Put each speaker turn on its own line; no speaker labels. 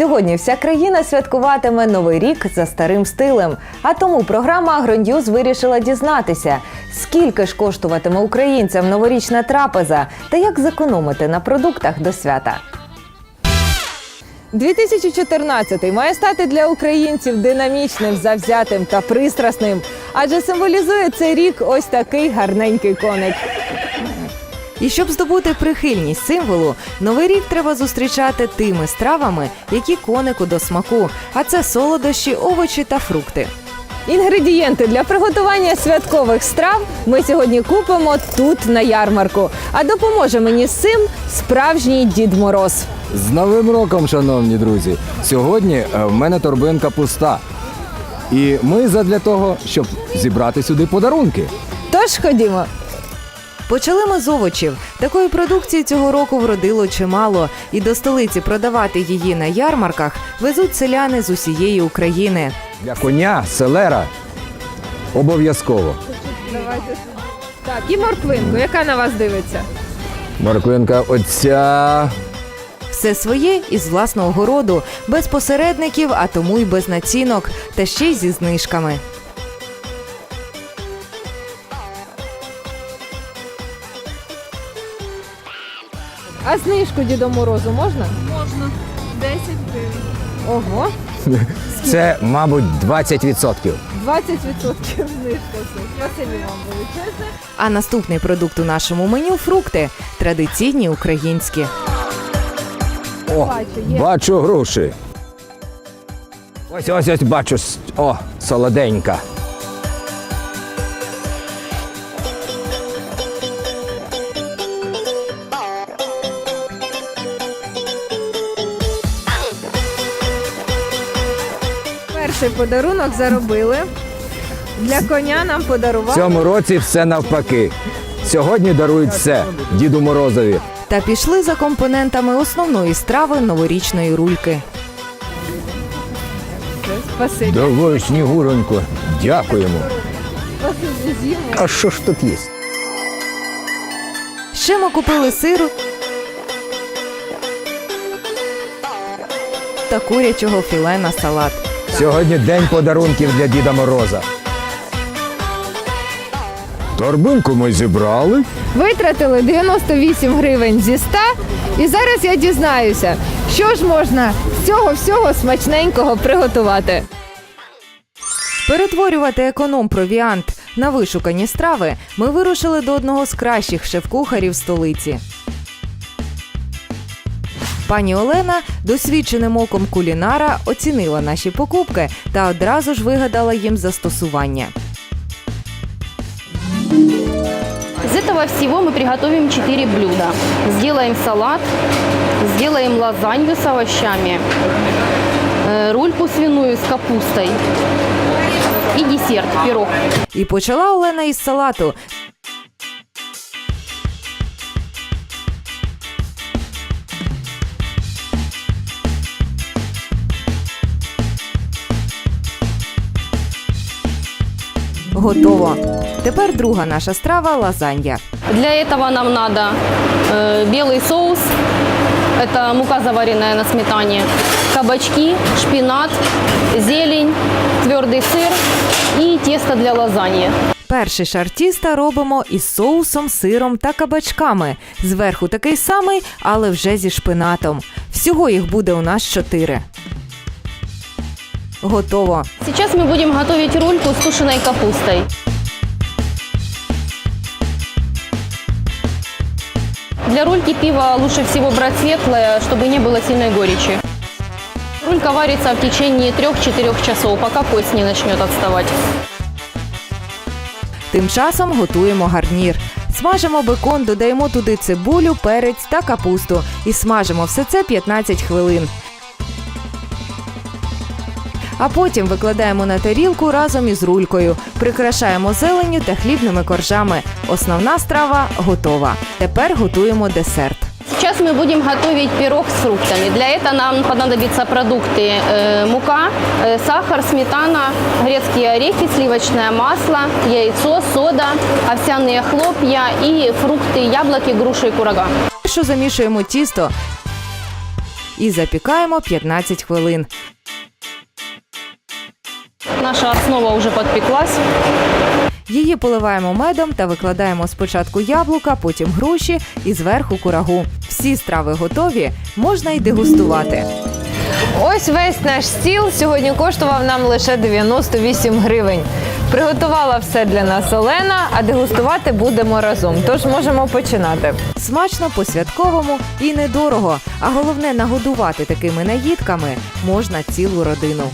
Сьогодні вся країна святкуватиме новий рік за старим стилем. А тому програма «Агроньюз» вирішила дізнатися, скільки ж коштуватиме українцям новорічна трапеза та як зекономити на продуктах до свята. 2014 має стати для українців динамічним, завзятим та пристрасним, адже символізує цей рік ось такий гарненький коник. І щоб здобути прихильність символу, новий рік треба зустрічати тими стравами, які конику до смаку, а це солодощі, овочі та фрукти. Інгредієнти для приготування святкових страв ми сьогодні купимо тут на ярмарку. А допоможе мені з цим справжній Дід Мороз.
З Новим роком, шановні друзі! Сьогодні е, в мене торбинка пуста. І ми задля того, щоб зібрати сюди подарунки.
Тож ходімо. Почали ми з овочів. Такої продукції цього року вродило чимало, і до столиці продавати її на ярмарках везуть селяни з усієї України.
Для коня, селера. Обов'язково.
Давайте Так, і морквинку, яка на вас дивиться?
Морквинка оця.
Все своє із власного городу, без посередників, а тому й без націнок, та ще й зі знижками. А знижку Діду Морозу можна?
Можна 10 гривень.
Ого,
Це, мабуть, 20%.
20% знижка. Спасибі вам величезне. А наступний продукт у нашому меню фрукти традиційні українські.
О,
Бачу, є.
бачу груші. Ось ось ось бачу. О, солоденька.
Перший подарунок заробили. Для коня нам
В
подарували.
цьому році все навпаки. Сьогодні дарують все Діду Морозові.
Та пішли за компонентами основної страви новорічної рульки. Спасибі.
Давай, Снігуронько, дякуємо. А що ж тут є?
Ще ми купили сиру та курячого філе на салат.
Сьогодні день подарунків для Діда Мороза. Торбинку ми зібрали.
Витратили 98 гривень зі 100, і зараз я дізнаюся, що ж можна з цього всього смачненького приготувати. Перетворювати економ-провіант на вишукані страви ми вирушили до одного з кращих шеф-кухарів столиці. Пані Олена досвідченим оком кулінара оцінила наші покупки та одразу ж вигадала їм застосування.
Из этого всего мы приготовим 4 блюда. Сделаем салат, сделаем лазанью с овощами, э, рульку свиную с капустой и десерт, пирог.
І почала Олена із салату. Готово. Тепер друга наша страва лазанья.
Для этого нам надо э, белый соус, это мука заваренная на сметане, кабачки, шпинат, зелень, твердый сыр и тесто для лазаньи.
Перший шар тіста робимо із соусом, сиром та кабачками. Зверху такий самий, але вже зі шпинатом. Всього їх буде у нас чотири. Готово.
Сейчас мы будем готовить рульку с тушеной капустой. Для рульки пива лучше всего брать светлое, чтобы не было сильной горечи. Рулька варится в течение 3-4 часов, пока кость не начнет отставать.
Тим часом готуємо гарнір. Смажимо бекон, додаємо туди цибулю, перець та капусту і смажимо все це 15 хвилин. А потім викладаємо на тарілку разом із рулькою, прикрашаємо зеленню та хлібними коржами. Основна страва готова. Тепер готуємо десерт.
Сейчас мы будем готовить пирог с фруктами. Для этого нам понадобятся продукты э, мука, э, сахар, сметана, грецкие орехи, сливочное масло, яйцо, сода, овсяные хлопья и фрукты, яблоки, груши и курага.
Що замішуємо тісто і запікаємо 15 хвилин.
Наша основа уже подпеклась.
Її поливаємо медом та викладаємо спочатку яблука, потім груші і зверху курагу. Всі страви готові, можна й дегустувати. Ось весь наш стіл сьогодні коштував нам лише 98 гривень. Приготувала все для нас Олена, а дегустувати будемо разом. Тож можемо починати. Смачно, по-святковому і недорого. А головне нагодувати такими наїдками можна цілу родину.